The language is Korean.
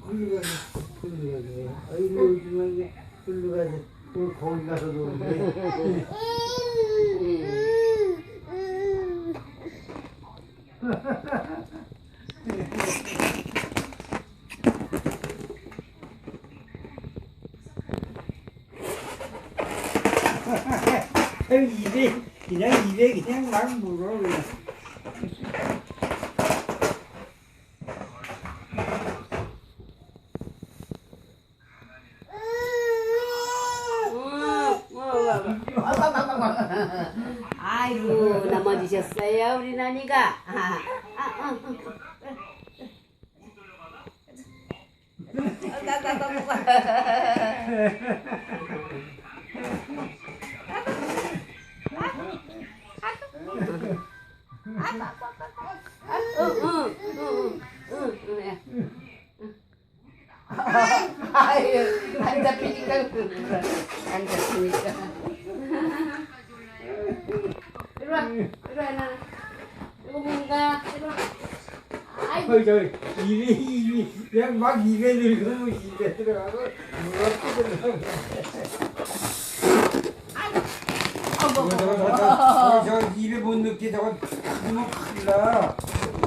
굴러가네, 굴러가네. 아이고, Ha ha ha! 입에 그냥 입에 그냥 막 물어 그냥. 아이고 넘어지셨어요 우리 나니가. 아, 아, 아, 아. 아유, 안 잡히니까 그래. 안 잡히니까. 이리 와, 이리 와, 나. 이거 뭔가, 이리 와. 아이고, 어, 저 입에 입이 그냥 막 입에 들어가면 입에 들어가고 물어 뜯으려고. 어머, 저거 今天我去你们黑